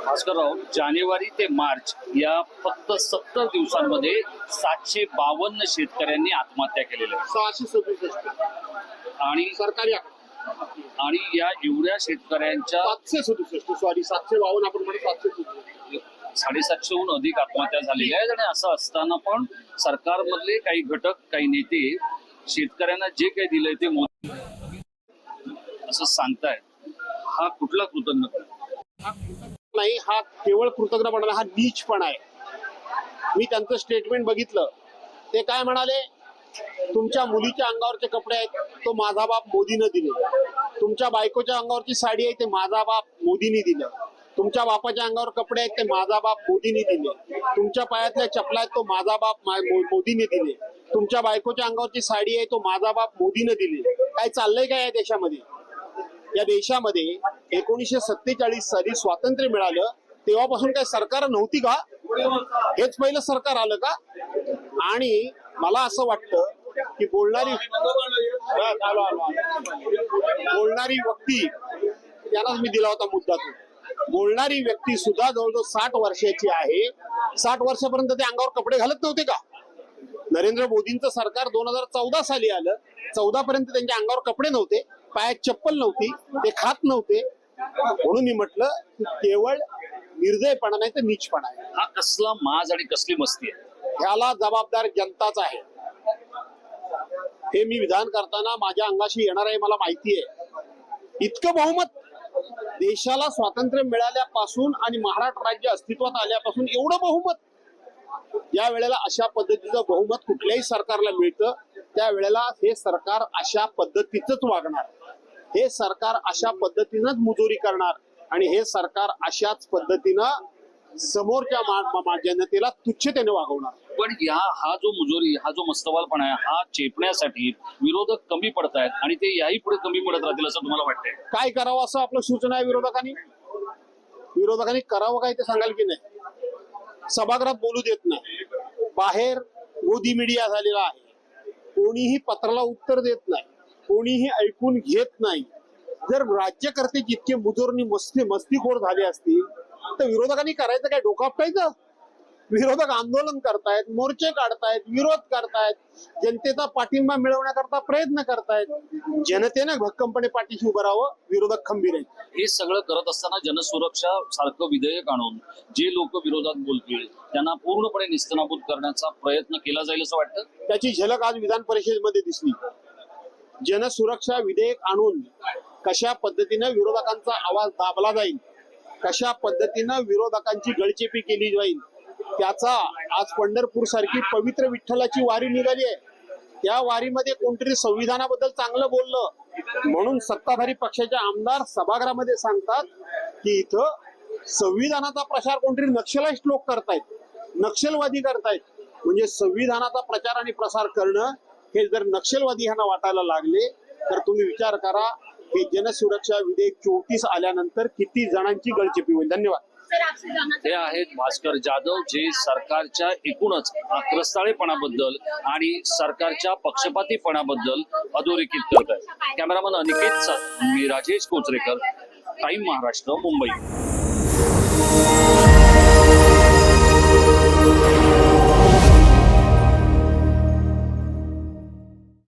भास्करराव जानेवारी ते मार्च या फक्त सत्तर दिवसांमध्ये सातशे बावन्न शेतकऱ्यांनी आत्महत्या केलेल्या. सहाशे सदुसष्ट आणि सरकारी. आणि या एवढ्या शेतकऱ्यांच्या सातशे सदुसष्ट सॉरी सातशे बावन्न आपण म्हणतो सातशे सदुसष्ट साडेसातशेहून अधिक आत्महत्या झालेल्या आहेत आणि असं असताना पण सरकारमधले काही घटक काही नेते शेतकऱ्यांना जे काही दिलंय ते मोदी असं सांगतायत हा कुठला कृतज्ञता नाही हा केवळ कृतज्ञपणा हा नीचपणा आहे. मी त्यांचं स्टेटमेंट बघितलं. ते काय म्हणाले? तुमच्या मुलीच्या अंगावरचे कपडे आहेत तो माझा बाप मोदीनं दिले. तुमच्या बायकोच्या अंगावरची साडी आहे ते माझा बाप मोदींनी दिलं. तुमच्या बापाच्या अंगावर कपडे आहेत ते माझा बाप मोदींनी दिले. तुमच्या पायातल्या चपला आहेत तो माझा बाप मोदीने मोदींनी दिले. तुमच्या बायकोच्या अंगावरची साडी आहे तो माझा बाप मोदीनं दिले. काय चाललंय काय या देशामध्ये? या देशामध्ये एकोणीसशे सत्तेचाळीस साली स्वातंत्र्य मिळालं तेव्हापासून काय सरकार नव्हती का? हेच पहिलं सरकार आलं का? आणि मला असं वाटतं की बोलणारी बोलणारी व्यक्ती त्यांनाच मी दिला होता मुद्दा तो. बोलणारी व्यक्ती सुद्धा जवळजवळ साठ वर्षाची आहे. साठ वर्षापर्यंत ते अंगावर कपडे घालत नव्हते का? नरेंद्र मोदींचं सरकार दोन हजार चौदा साली आलं. चौदा पर्यंत त्यांच्या अंगावर कपडे नव्हते. पायात चप्पल नव्हती ते खात नव्हते. म्हणून मी म्हटलं की केवळ निर्दयपणा नाही तर नीचपणा आहे. हा कसला माज आणि कसली मस्ती आहे. ह्याला जबाबदार जनताच आहे. हे मी विधान करताना माझ्या अंगाशी येणार आहे मला माहिती आहे. इतकं बहुमत देशाला स्वातंत्र्य मिळाल्यापासून आणि महाराष्ट्र राज्य अस्तित्वात आल्यापासून एवढं बहुमत. या वेळेला अशा पद्धतीचं बहुमत कुठल्याही सरकारला मिळतं त्यावेळेला हे सरकार अशा पद्धतीच वागणार. हे सरकार अशा पद्धतीनंच मुजोरी करणार आणि हे सरकार अशाच पद्धतीनं समोरच्या जनतेला तुच्छतेने वागवणार. पण या हा जो मुजोरी हा जो मस्तवालपणा आहे हा चेपण्यासाठी विरोधक कमी पडत आहेत आणि ते याही पुढे कमी पडत राहतील असं तुम्हाला वाटतंय? काय करावं असं आपलं सूचना आहे विरोधकांनी? विरोधकांनी करावं काय ते सांगाल की नाही? सभागृहात बोलू देत नाही. बाहेर मोदी मीडिया झालेला आहे. कोणीही पत्राला उत्तर देत नाही. कोणीही ऐकून घेत नाही. जर राज्यकर्ते जितके मुजोरनी मस्ती मस्तीखोर झाले असतील तर विरोधकांनी करायचं काय? डोकं आपटायचं? विरोधक आंदोलन करतायत मोर्चे काढतायत विरोध करतायत जनतेचा पाठिंबा मिळवण्याकरता प्रयत्न करतायत. जनतेनं भक्कमपणे पाठीशी उभं राहावं विरोधक खंबीर आहेत. हे सगळं करत असताना जनसुरक्षा सारखं विधेयक आणून जे लोक विरोधात बोलतील त्यांना पूर्णपणे निस्तनाबूत करण्याचा प्रयत्न केला जाईल असं वाटतं? त्याची झलक आज विधान परिषदेमध्ये दिसली. जनसुरक्षा विधेयक आणून कशा पद्धतीनं विरोधकांचा आवाज दाबला जाईल कशा पद्धतीनं विरोधकांची गळचेपी केली जाईल त्याचा आज पंढरपूर सारखी पवित्र विठ्ठलाची वारी निघाली आहे. त्या वारीमध्ये कोणतरी संविधानाबद्दल चांगलं बोललं म्हणून सत्ताधारी पक्षाचे आमदार सभागृहामध्ये सांगतात की इथं संविधानाचा प्रचार कोणतरी नक्षलाइस्ट लोक करतायत नक्षलवादी करतायत. म्हणजे संविधानाचा प्रचार आणि प्रसार करणं हे जर नक्षलवादी ह्यांना वाटायला लागले तर तुम्ही विचार करा हे जनसुरक्षा विधेयक चौतीस आल्यानंतर किती जणांची गळचेपी होईल. धन्यवाद. हे आहेत भास्कर जाधव जे सरकारच्या एकूणच आक्रस्ताळेपणाबद्दल आणि सरकारच्या पक्षपातीपणाबद्दल अधोरेखित करत आहेत. कॅमेरामन अनिकेत मी राजेश कोचरेकर टाइम महाराष्ट्र मुंबई.